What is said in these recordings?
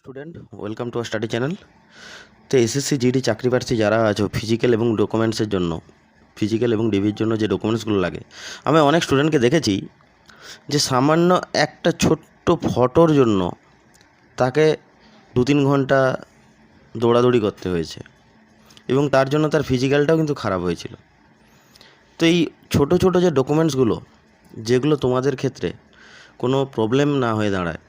Student welcome to study channel তো SSC GD চাকরি প্রার্থী যারা আছো ফিজিক্যাল এবং ডকুমেন্টসের জন্য ফিজিক্যাল এবং ডিভির জন্য যে ডকুমেন্টসগুলো লাগে। আমি অনেক স্টুডেন্টকে দেখেছি যে সামান্য একটা ছোট্ট ফটোর জন্য তাকে দু তিন ঘণ্টা দৌড়াদৌড়ি করতে হয়েছে এবং তার জন্য তার ফিজিক্যালটাও কিন্তু খারাপ হয়েছিল। তো এই ছোটো ছোটো যে ডকুমেন্টসগুলো যেগুলো তোমাদের ক্ষেত্রে কোনো প্রবলেম না হয়ে দাঁড়ায়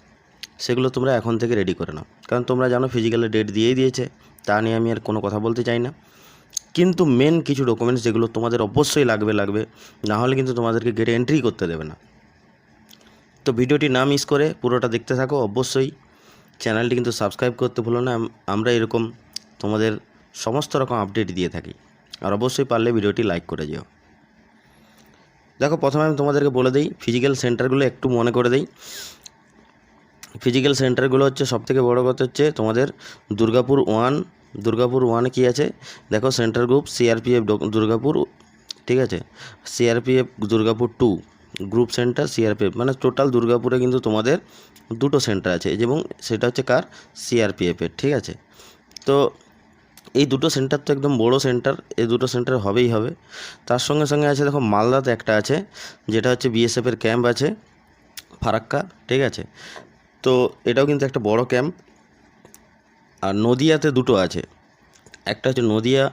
সেগুলো তোমরা এখন থেকে রেডি করে নাও। কারণ তোমরা জানো ফিজিক্যালের ডেট দিয়েই দিয়েছে, তা নিয়ে আমি আর কোনো কথা বলতে চাই না। কিন্তু মেন কিছু ডকুমেন্টস যেগুলো তোমাদের অবশ্যই লাগবে লাগবে না হলে কিন্তু তোমাদেরকে গেটে এন্ট্রি করতে দেবে না। তো ভিডিওটি না মিস করে পুরোটা দেখতে থাকো অবশ্যই। চ্যানেলটি কিন্তু সাবস্ক্রাইব করতে ভুলো না, আমরা এরকম তোমাদের সমস্ত রকম আপডেট দিয়ে থাকি। আর অবশ্যই পারলে ভিডিওটি লাইক করে যেও। দেখো, প্রথমে আমি তোমাদেরকে বলে দিই ফিজিক্যাল সেন্টারগুলো একটু মনে করে দিই। ফিজিক্যাল সেন্টারগুলো হচ্ছে সবথেকে বড় কথা হচ্ছে তোমাদের দুর্গাপুর ওয়ান দুর্গাপুর ওয়ানে কী আছে? দেখো সেন্টার গ্রুপ সিআরপিএফ দুর্গাপুর, ঠিক আছে? CRPF Durgapur two group centre CRPF মানে টোটাল দুর্গাপুরে কিন্তু তোমাদের দুটো সেন্টার আছে এবং সেটা হচ্ছে কার? সিআরপিএফের ঠিক আছে? তো এই দুটো সেন্টার তো একদম বড় সেন্টার এই দুটো সেন্টার হবেই হবে। তার সঙ্গে সঙ্গে আছে দেখো মালদাতে একটা আছে, যেটা হচ্ছে বিএসএফের ক্যাম্প আছে, ফারাক্কা, ঠিক আছে? তো এটাও কিন্তু একটা বড় ক্যাম্প। আর নদিয়াতে দুটো আছে। একটা হচ্ছে নদিয়া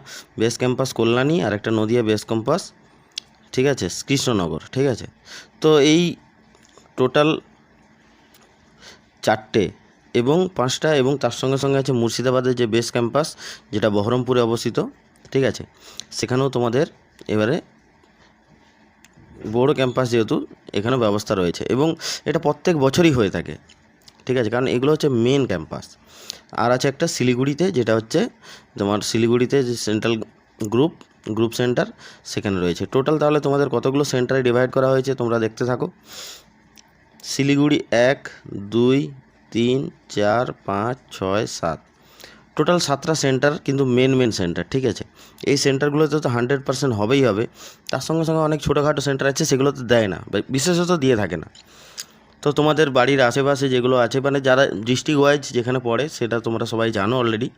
বেস ক্যাম্পাস কল্যাণী আর একটা নদিয়া বেস ক্যাম্পাস, ঠিক আছে, কৃষ্ণনগর, ঠিক আছে। তো এই টোটাল চারটে এবং পাঁচটা এবং তার সঙ্গে সঙ্গে আছে মুর্শিদাবাদের যে বেস ক্যাম্পাস, যেটা বহরমপুরে অবস্থিত, ঠিক আছে। সেখানেও তোমাদের এবারে বড় ক্যাম্পাস যেহেতু এখানে ব্যবস্থা রয়েছে এবং এটা প্রত্যেক বছরই হয়ে থাকে। ঠিক আছে? কারণ এগুলো হচ্ছে মেন ক্যাম্পাস আর আছে একটা শিলিগুড়িতে, যেটা হচ্ছে তোমার শিলিগুড়িতে যে সেন্ট্রাল গ্রুপ গ্রুপ সেন্টার সেখানে রয়েছে। টোটাল তাহলে তোমাদের কতগুলো সেন্টারে ডিভাইড করা হয়েছে তোমরা দেখতে থাকো। শিলিগুড়ি এক, দুই, তিন, চার, পাঁচ, ছয়, সাত। টোটাল সাতটা সেন্টার কিন্তু মেন মেন সেন্টার ঠিক আছে? এই সেন্টারগুলোতে তো হান্ড্রেড পার্সেন্ট হবেই হবে। তার সঙ্গে সঙ্গে অনেক ছোটোখাটো সেন্টার আছে, সেগুলোতে দেয় না। বিশেষত দিয়ে থাকে না। তো তোমাদের বাড়ির আশেপাশে যেগুলো আছে মানে যারা ডিস্ট্রিক্ট ওয়াইজ যেখানে পড়ে, সেটা তোমরা সবাই জানো অলরেডি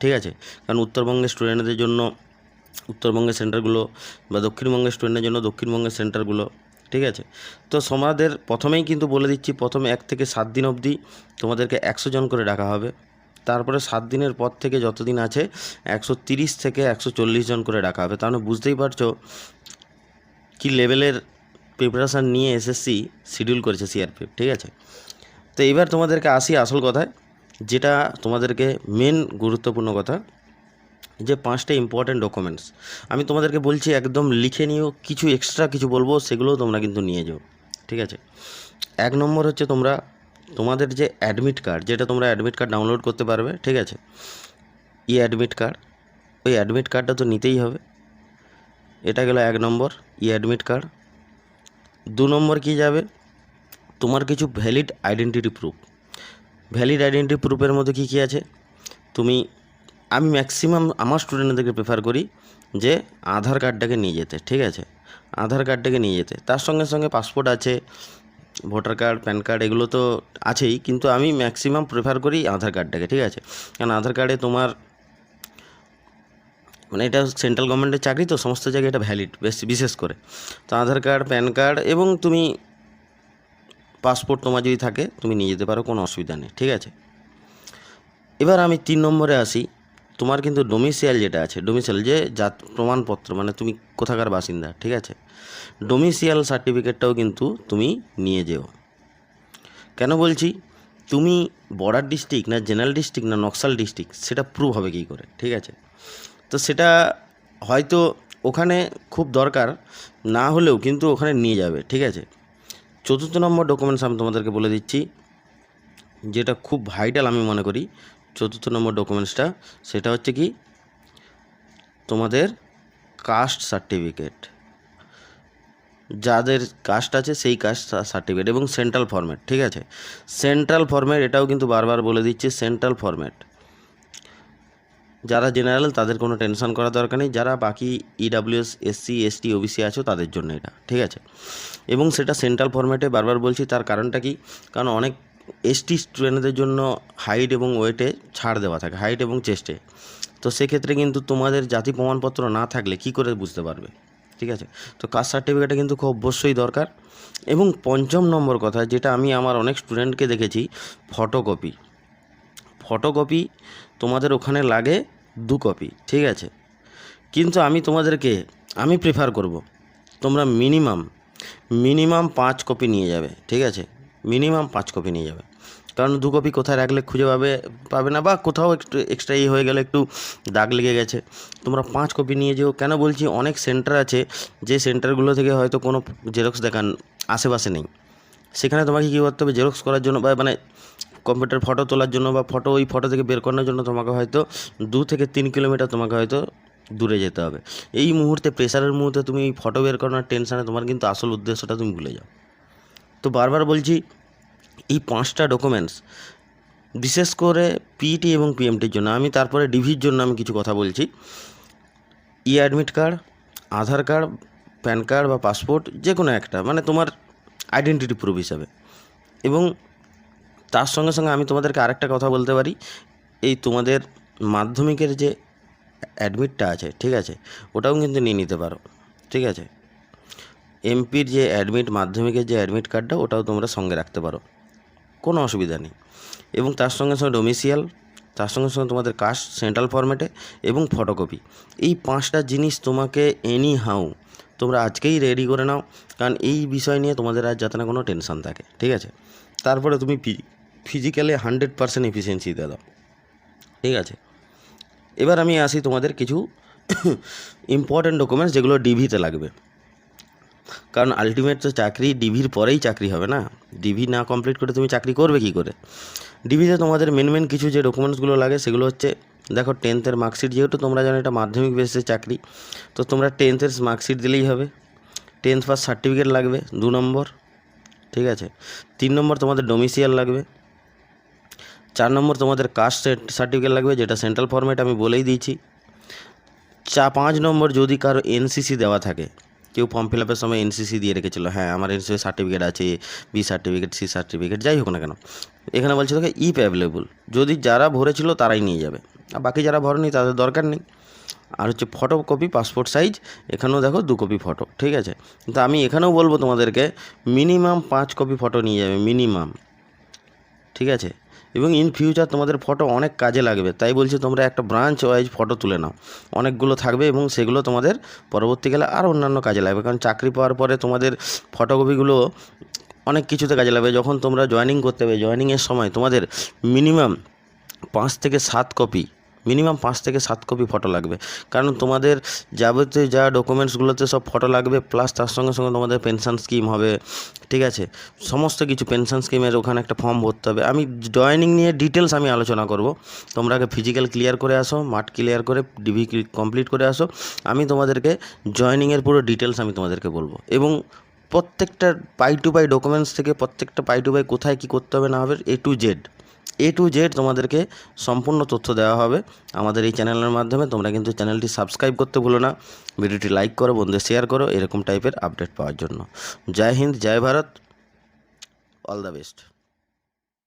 ঠিক আছে? কারণ উত্তরবঙ্গের স্টুডেন্টদের জন্য, উত্তরবঙ্গের সেন্টারগুলো বা দক্ষিণবঙ্গের স্টুডেন্টের জন্য দক্ষিণবঙ্গের সেন্টারগুলো ঠিক আছে? তো সমাদের প্রথমেই কিন্তু বলে দিচ্ছি, প্রথমে এক থেকে সাত দিন অবধি তোমাদেরকে একশো জন করে ডাকা হবে। তারপরে সাত দিনের পর থেকে যতদিন আছে, একশো তিরিশ থেকে একশো চল্লিশ জন করে ডাকা হবে। তাহলে বুঝতেই পারছ কী লেভেলের প্রিপারেশান নিয়ে এসএসসি শিডিউল করেছে সিআরপিএফ ঠিক আছে? তো এবার তোমাদেরকে আসি আসল কথায়, যেটা তোমাদেরকে মেন গুরুত্বপূর্ণ কথা, যে পাঁচটা ইম্পর্ট্যান্ট ডকুমেন্টস আমি তোমাদেরকে বলছি, একদম লিখে নিও, কিছু এক্সট্রা কিছু বলব, সেগুলোও তোমরা কিন্তু নিয়ে যাও, ঠিক আছে? এক নম্বর হচ্ছে তোমরা, তোমাদের যে অ্যাডমিট কার্ড যেটা তোমরা অ্যাডমিট কার্ড ডাউনলোড করতে পারবে, ঠিক আছে? ই অ্যাডমিট কার্ড ওই অ্যাডমিট কার্ডটা তো নিতেই হবে। এটা গেল এক নম্বর ই অ্যাডমিট কার্ড দু নম্বর কি যাবে? তোমার কিছু valid identity proof valid identity প্রুফের মধ্যে কী কী আছে? তুমি, আমি ম্যাক্সিমাম আমার স্টুডেন্টদেরকে প্রেফার করি যে আধার কার্ডটাকে নিয়ে যেতে, ঠিক আছে? আধার কার্ডটাকে নিয়ে যেতে। তার সঙ্গে সঙ্গে পাসপোর্ট আছে ভোটার কার্ড প্যান কার্ড এগুলো তো আছেই, কিন্তু আমি ম্যাক্সিমাম প্রেফার করি আধার কার্ডটাকে ঠিক আছে? কারণ আধার কার্ডে তোমার মানে এটা সেন্ট্রাল গভর্নমেন্টের চাকরি তো সমস্ত জায়গায় এটা ভ্যালিড বেশ বিশেষ করে। তো আধার কার্ড, প্যান কার্ড এবং তুমি পাসপোর্ট তোমার যদি থাকে, তুমি নিয়ে যেতে পারো, কোনো অসুবিধা নেই, ঠিক আছে? এবার আমি তিন নম্বরে আসি। তোমার কিন্তু ডোমিসিয়াল যেটা আছে ডোমিসিয়াল যে জাত প্রমাণপত্র মানে তুমি কোথাকার বাসিন্দা, ঠিক আছে? ডোমিসিয়াল সার্টিফিকেটটাও কিন্তু তুমি নিয়ে যেও। কেন বলছি? তুমি বর্ডার ডিস্ট্রিক্ট না জেনারেল ডিস্ট্রিক্ট না নকশাল ডিস্ট্রিক্ট, সেটা প্রুভ হবে কী করে, ঠিক আছে? তো সেটা হয়তো ওখানে খুব দরকার, না হলেও কিন্তু ওখানে নিয়ে যাবে, ঠিক আছে? চতুর্থ নম্বর ডকুমেন্টস আমি তোমাদেরকে বলে দিচ্ছি, যেটা খুব ভাইটাল আমি মনে করি চতুর্থ নম্বর ডকুমেন্টসটা সেটা হচ্ছে কি তোমাদের কাস্ট সার্টিফিকেট যাদের কাস্ট আছে সেই কাস্ট সার্টিফিকেট এবং সেন্ট্রাল ফরম্যাট ঠিক আছে? সেন্ট্রাল ফরম্যাট এটাও কিন্তু বারবার বলে দিচ্ছি সেন্ট্রাল ফরম্যাট যারা জেনারেল, তাদের কোনো টেনশন করার দরকার নেই। যারা বাকি ইডাব্লিউএস এসসি এসটি ওবিসি আছো, তাদের জন্য এটা, ঠিক আছে? এবং সেটা সেন্ট্রাল ফরম্যাটে বারবার বলছি, তার কারণটা কি? কারণ অনেক এসটি স্টুডেন্টদের জন্য হাইট এবং ওয়েটে ছাড় দেওয়া থাকে হাইট এবং চেস্টে তো সেক্ষেত্রে কিন্তু তোমাদের জাতি প্রমাণপত্র না থাকলে কি করে বুঝতে পারবে? ঠিক আছে? তো কাস্ট সার্টিফিকেটটা কিন্তু খুব অবশ্যই দরকার। এবং পঞ্চম নম্বর কথা, যেটা আমি আমার অনেক স্টুডেন্টকে দেখেছি ফটোকপি ফটোকপি তোমাদের ওখানে লাগে দু কপি ঠিক আছে? কিন্তু আমি তোমাদেরকে, আমি প্রেফার করব, তোমরা মিনিমাম মিনিমাম পাঁচ কপি নিয়ে যাবে, ঠিক আছে? মিনিমাম পাঁচ কপি নিয়ে যাবে। কারণ দু কপি কোথায় রাখলে খুঁজে পাবে পাবে না, বা কোথাও একটু এক্সট্রা ইয়ে হয়ে গেলে একটু দাগ লেগে গেছে। তোমরা পাঁচ কপি নিয়ে যেও। কেন বলছি, অনেক সেন্টার আছে, যে সেন্টারগুলো থেকে হয়তো কোনো জেরক্স দেখান আশেপাশে নেই। সেখানে তোমাকে কী করতে হবে জেরক্স করার জন্য বা মানে কম্পিউটার ফটো তোলার জন্য বা ফটো ওই ফটো থেকে বের করানোর জন্য তোমাকে হয়তো দু থেকে তিন কিলোমিটার তোমাকে হয়তো দূরে যেতে হবে। এই মুহূর্তে প্রেশারের মুহূর্তে তুমি এই ফটো বের করানোর টেনশানে তোমার কিন্তু আসল উদ্দেশ্যটা তুমি ভুলে যাও। তো বারবার বলছি, এই পাঁচটা ডকুমেন্টস বিশেষ করে পিটি এবং পিএমটির জন্য, আমি তারপরে ডিভির জন্য আমি কিছু কথা বলছি। E admit card Aadhaar card PAN card বা পাসপোর্ট যে কোনো একটা মানে তোমার আইডেন্টিটি প্রুফ হিসাবে। এবং তার সঙ্গে সঙ্গে আমি তোমাদেরকে আরেকটা কথা বলতে পারি। এই তোমাদের মাধ্যমিকের যে অ্যাডমিটটা আছে, ঠিক আছে, ওটাও কিন্তু নিয়ে নিতে পারো, ঠিক আছে? এমপির যে অ্যাডমিট মাধ্যমিকের যে অ্যাডমিট কার্ডটা ওটাও তোমরা সঙ্গে রাখতে পারো, কোনো অসুবিধা নেই। এবং তার সঙ্গে সঙ্গে ডোমিসিয়াল তার সঙ্গে সঙ্গে তোমাদের কাস্ট সেন্ট্রাল ফরম্যাটে এবং ফটোকপি এই পাঁচটা জিনিস তোমাকে এনি হাউ তোমরা আজকেই রেডি করে নাও, কারণ এই বিষয় নিয়ে তোমাদের আর যাতে না কোনো টেনশন থাকে, ঠিক আছে? তারপরে তুমি ফিজিক্যালি হান্ড্রেড পারসেন্ট এফিসিয়েন্সি দিয়ে দাও। ঠিক আছে? এবার আমি আসি তোমাদের কিছু ইম্পর্ট্যান্ট ডকুমেন্টস যেগুলো ডিভিতে লাগবে। কারণ আলটিমেট তো চাকরি ডিভির পরেই চাকরি হবে না। ডিভি না কমপ্লিট করে তুমি চাকরি করবে কি করে? ডিভিতে তোমাদের মেন মেন কিছু যে ডকুমেন্টসগুলো লাগে সেগুলো হচ্ছে, দেখো টেন্থের মার্কশিট যেহেতু তোমরা জানো এটা মাধ্যমিক বেসিসে চাকরি, তো তোমরা টেন্থের মার্কশিট দিলেই হবে। টেন্থ পাস সার্টিফিকেট লাগবে, দু নম্বর, ঠিক আছে? তিন নম্বর তোমাদের ডোমিসিয়াল লাগবে। চার নম্বর তোমাদের কাস্ট সার্টিফিকেট লাগবে, যেটা সেন্ট্রাল ফরম্যাট আমি বলেই দিয়েছি। চা পাঁচ নম্বর যদি কারও এনসিসি দেওয়া থাকে, কেউ ফর্ম ফিল আপের সময় এনসিসি দিয়ে রেখেছিল হ্যাঁ আমার এনসিসি সার্টিফিকেট আছে বি সার্টিফিকেট সি সার্টিফিকেট যাই হোক না কেন। এখানে বলছে তোকে ইপ অ্যাভেলেবল যদি যারা ভরেছিল তারাই নিয়ে যাবে। আর বাকি যারা ভরেনি তাদের দরকার নেই। আর হচ্ছে ফটো কপি পাসপোর্ট সাইজ এখানেও দেখো দু কপি ফটো ঠিক আছে? কিন্তু আমি এখানেও বলব তোমাদেরকে মিনিমাম পাঁচ কপি ফটো নিয়ে যাবে মিনিমাম ঠিক আছে? এবং ইন ফিউচার তোমাদের ফটো অনেক কাজে লাগবে। তাই বলছি তোমরা একটা ব্রাঞ্চ ওয়াইজ ফটো তুলে নাও। অনেকগুলো থাকবে এবং সেগুলো তোমাদের পরবর্তীকালে আর অন্যান্য কাজে লাগবে। কারণ চাকরি পাওয়ার পরে তোমাদের ফটোকপিগুলো অনেক কিছুতে কাজে লাগবে। যখন তোমরা জয়নিং করতে হবে জয়নিংয়ের সময় তোমাদের মিনিমাম পাঁচ থেকে সাত কপি মিনিমাম পাঁচ থেকে সাত কপি ফটো লাগবে। কারণ তোমাদের যাবতীয় যা ডকুমেন্টসগুলোতে সব ফটো লাগবে প্লাস তার সঙ্গে সঙ্গে তোমাদের পেনশন স্কিম হবে, ঠিক আছে? সমস্ত কিছু পেনশন স্কিমের ওখানে একটা ফর্ম ভরতে হবে। আমি জয়েনিং নিয়ে ডিটেলস আমি আলোচনা করব। তোমরা আগে ফিজিক্যাল ক্লিয়ার করে আসো মাঠ ক্লিয়ার করে ডিভি কমপ্লিট করে আসো। আমি তোমাদেরকে জয়েনিংয়ের পুরো ডিটেলস আমি তোমাদেরকে বলব। এবং প্রত্যেকটা পাই টু পাই ডকুমেন্টস থেকে প্রত্যেকটা পাই টু পাই কোথায় কী করতে হবে না হবে A to Z A to Z তোমাদেরকে সম্পূর্ণ তথ্য দেওয়া হবে আমাদের এই চ্যানেলের মাধ্যমে। তোমরা কিন্তু চ্যানেলটি সাবস্ক্রাইব করতে ভুলো না, ভিডিওটি লাইক করো, বন্ধুদের শেয়ার করো, এরকম টাইপের আপডেট পাওয়ার জন্য। Jai Hind, Jai Bharat all the best